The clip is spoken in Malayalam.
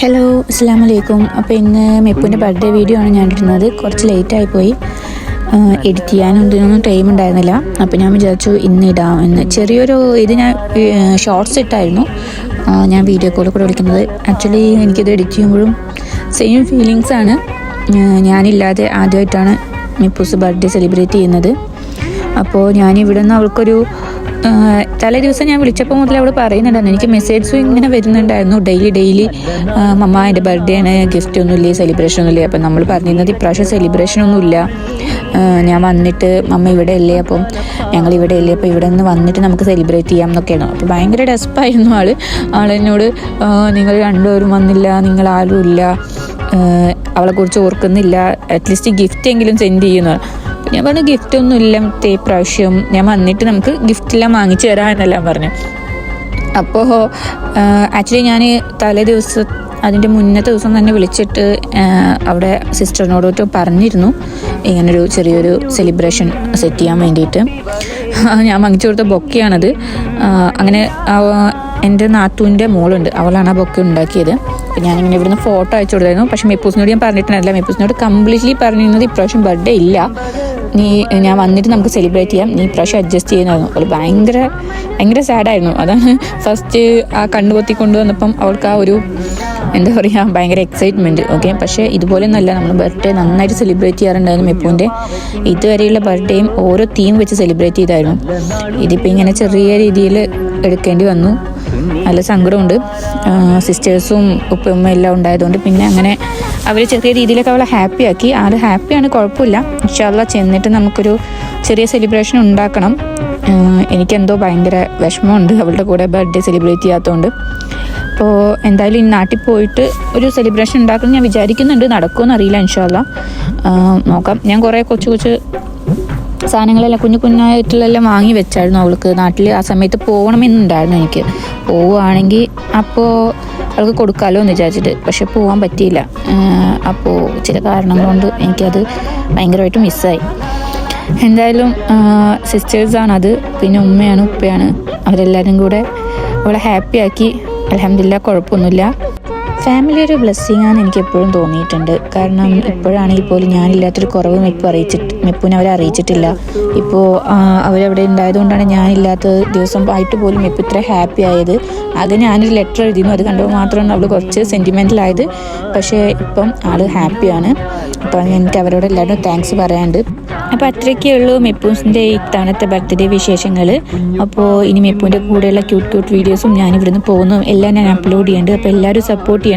ഹലോ അസ്സാം വലൈക്കും അപ്പോൾ ഇന്ന് മെപ്പുവിന്റെ ബർത്ത്ഡേ വീഡിയോ ആണ് ഞാൻ ഇടുന്നത് കുറച്ച് ലേറ്റായി പോയി. എഡിറ്റ് ചെയ്യാനും ഇതിനൊന്നും ടൈം ഉണ്ടായിരുന്നില്ല. അപ്പോൾ ഞാൻ വിചാരിച്ചു ഇന്ന് ഇടാം എന്ന്. ചെറിയൊരു ഇത് ഞാൻ ഷോർട്സ് ഇട്ടായിരുന്നു. ഞാൻ വീഡിയോ കോളിൽ കൂടെ വിളിക്കുന്നത്. ആക്ച്വലി എനിക്കിത് എഡിറ്റ് ചെയ്യുമ്പോഴും സെയിം ഫീലിങ്സ് ആണ്. ഞാനില്ലാതെ ആദ്യമായിട്ടാണ് മിപ്പൂസ് ബർത്ത്ഡേ സെലിബ്രേറ്റ് ചെയ്യുന്നത്. അപ്പോൾ ഞാൻ ഇവിടെ നിന്ന് അവൾക്കൊരു തലേ ദിവസം ഞാൻ വിളിച്ചപ്പോൾ മുതൽ അവൾ പറയുന്നുണ്ടായിരുന്നു. എനിക്ക് മെസ്സേജും ഇങ്ങനെ വരുന്നുണ്ടായിരുന്നു. ഡെയിലി ഡെയിലി മമ്മ എന്റെ ബർത്ത്ഡേ ആണ്. ഗിഫ്റ്റ് ഒന്നുമില്ലേ സെലിബ്രേഷൻ ഒന്നുമില്ലേ അപ്പം നമ്മൾ പറഞ്ഞിരുന്നത് ഇപ്രാവശ്യം സെലിബ്രേഷൻ ഒന്നുമില്ല ഞാൻ വന്നിട്ട് മമ്മ ഇവിടെ അല്ലേ അപ്പം ഞങ്ങൾ ഇവിടെ അല്ലേ അപ്പോൾ ഇവിടെ നിന്ന് വന്നിട്ട് നമുക്ക് സെലിബ്രേറ്റ് ചെയ്യാം എന്നൊക്കെയാണ് അപ്പോൾ ഭയങ്കര ഡെസ്പായിരുന്നു ആൾ ആളെന്നോട് നിങ്ങൾ രണ്ടുപേരും വന്നില്ല നിങ്ങൾ ആരും ഇല്ല. അവളെ കുറിച്ച് ഓർക്കുന്നില്ല. അറ്റ്ലീസ്റ്റ് ഗിഫ്റ്റ് എങ്കിലും സെൻഡ് ചെയ്യുന്നു. ഞാൻ പറഞ്ഞു ഗിഫ്റ്റ് ഒന്നും ഇല്ല മറ്റേ പ്രാവശ്യം ഞാൻ വന്നിട്ട് നമുക്ക് ഗിഫ്റ്റ് എല്ലാം വാങ്ങിച്ചു തരാം എന്നെല്ലാം പറഞ്ഞു. അപ്പോൾ ആക്ച്വലി ഞാൻ തലേ ദിവസം അതിന്റെ മുന്നത്തെ ദിവസം തന്നെ വിളിച്ചിട്ട് അവിടെ സിസ്റ്ററിനോടൊട്ട് പറഞ്ഞിരുന്നു ഇങ്ങനൊരു ചെറിയൊരു സെലിബ്രേഷൻ സെറ്റ് ചെയ്യാൻ വേണ്ടിയിട്ട്. ഞാൻ വാങ്ങിച്ചു കൊടുത്ത ബൊക്കെയാണത്. അങ്ങനെ എന്റെ നാത്തൂന്റെ മോളുണ്ട് അവളാണ് ആ ബൊക്കെ ഉണ്ടാക്കിയത്. അപ്പോൾ ഞാനിങ്ങനെ ഇവിടുന്ന് ഫോട്ടോ അയച്ചു കൊടുത്തായിരുന്നു. പക്ഷേ മെപ്പൂസിനോട് ഞാൻ പറഞ്ഞിട്ടുണ്ടായിരുന്നില്ല മെപ്പൂസിനോട് കംപ്ലീറ്റ്ലി പറഞ്ഞിരുന്നത് ഇപ്രാവശ്യം ബർത്ത്ഡേ ഇല്ല. നീ ഞാൻ വന്നിട്ട് നമുക്ക് സെലിബ്രേറ്റ് ചെയ്യാം. നീ പ്രാവശ്യം അഡ്ജസ്റ്റ് ചെയ്യുന്നതായിരുന്നു. അവൾ ഭയങ്കര ഭയങ്കര സാഡായിരുന്നു അതാണ് ഫസ്റ്റ് ആ കണ്ണുപൊത്തി കൊണ്ടുവന്നപ്പം അവൾക്ക് ആ ഒരു എന്താ പറയുക ഭയങ്കര എക്സൈറ്റ്മെന്റ് ഓക്കെ പക്ഷേ ഇതുപോലെ നല്ല നമ്മൾ ബർത്ത്ഡേ നന്നായിട്ട് സെലിബ്രേറ്റ് ചെയ്യാറുണ്ടായിരുന്നു മെപ്പൂന്റെ ഇതുവരെയുള്ള ബർത്ത്ഡേയും ഓരോ തീം വെച്ച് സെലിബ്രേറ്റ് ചെയ്തായിരുന്നു. ഇതിപ്പോൾ ഇങ്ങനെ ചെറിയ രീതിയിൽ എടുക്കേണ്ടി വന്നു. നല്ല സങ്കടമുണ്ട്. സിസ്റ്റേഴ്സും ഉപ്പയും എല്ലാം ഉണ്ടായതുകൊണ്ട് പിന്നെ അങ്ങനെ അവർ ചെറിയ രീതിയിലൊക്കെ അവളെ ഹാപ്പി ആക്കി. ആൾ ഹാപ്പിയാണ് കുഴപ്പമില്ല. ഇൻഷാല്ല ചെന്നിട്ട് നമുക്കൊരു ചെറിയ സെലിബ്രേഷൻ ഉണ്ടാക്കണം. എനിക്കെന്തോ ഭയങ്കര വിഷമമുണ്ട് അവളുടെ കൂടെ ബർത്ത്ഡേ സെലിബ്രേറ്റ് ചെയ്യാത്തതുകൊണ്ട് അപ്പോൾ എന്തായാലും ഈ നാട്ടിൽ പോയിട്ട് ഒരു സെലിബ്രേഷൻ ഉണ്ടാക്കണം ഞാൻ വിചാരിക്കുന്നുണ്ട്. നടക്കുമെന്ന് അറിയില്ല ഇൻഷാല്ല നോക്കാം. ഞാൻ കുറേ കൊച്ചു കൊച്ചു സാധനങ്ങളെല്ലാം കുഞ്ഞു കുഞ്ഞായിട്ടുള്ളെല്ലാം വാങ്ങി വെച്ചായിരുന്നു അവൾക്ക്. നാട്ടിൽ ആ സമയത്ത് പോകണമെന്നുണ്ടായിരുന്നു എനിക്ക്. പോവുകയാണെങ്കിൽ അപ്പോൾ അവൾക്ക് കൊടുക്കാമല്ലോ എന്ന് വിചാരിച്ചിട്ട്. പക്ഷെ പോകാൻ പറ്റിയില്ല. അപ്പോൾ ചില കാരണങ്ങൾ കൊണ്ട് എനിക്കത് ഭയങ്കരമായിട്ട് മിസ്സായി. എന്തായാലും സിസ്റ്റേഴ്സാണ് അത്. പിന്നെ ഉമ്മയാണ് ഉപ്പയാണ്. അവരെല്ലാവരും കൂടെ അവളെ ഹാപ്പിയാക്കി അലഹമില്ല കുഴപ്പമൊന്നുമില്ല. ഫാമിലി ഒരു ബ്ലെസ്സിങ് ആണെന്ന് എനിക്ക് എപ്പോഴും തോന്നിയിട്ടുണ്ട്. കാരണം ഇപ്പോഴാണെങ്കിൽ പോലും ഞാനില്ലാത്തൊരു കുറവും ഇപ്പോൾ അറിയിച്ചിട്ട് മെപ്പിനെ അവരെ അറിയിച്ചിട്ടില്ല. ഇപ്പോൾ അവരവിടെ ഉണ്ടായതുകൊണ്ടാണ് ഞാനില്ലാത്ത ദിവസം ആയിട്ട് പോലും മെപ്പ് ഇത്ര ഹാപ്പി ആയത്. അത് ഞാനൊരു ലെറ്റർ എഴുതിയിരുന്നു. അത് കണ്ടപ്പോൾ മാത്രമാണ് അവൾ കുറച്ച് സെന്റിമെന്റൽ ആയത്. പക്ഷേ ഇപ്പം ആൾ ഹാപ്പിയാണ് അപ്പോൾ എനിക്ക് അവരോട് എല്ലാവരും താങ്ക്സ് പറയാനുണ്ട്. അപ്പോൾ അത്രയൊക്കെ ഉള്ളൂ മെപ്പൂസിന്റെ ഇത്തവണത്തെ ബർത്ത്ഡേ വിശേഷങ്ങൾ അപ്പോൾ ഇനി മെപ്പൂന്റെ കൂടെയുള്ള ക്യൂട്ട് ക്യൂട്ട് വീഡിയോസും ഞാൻ ഇവിടുന്ന് പോകുന്നു. എല്ലാം ഞാൻ അപ്ലോഡ് ചെയ്യുന്നുണ്ട്. അപ്പോൾ എല്ലാവരും സപ്പോർട്ട് ചെയ്യണം.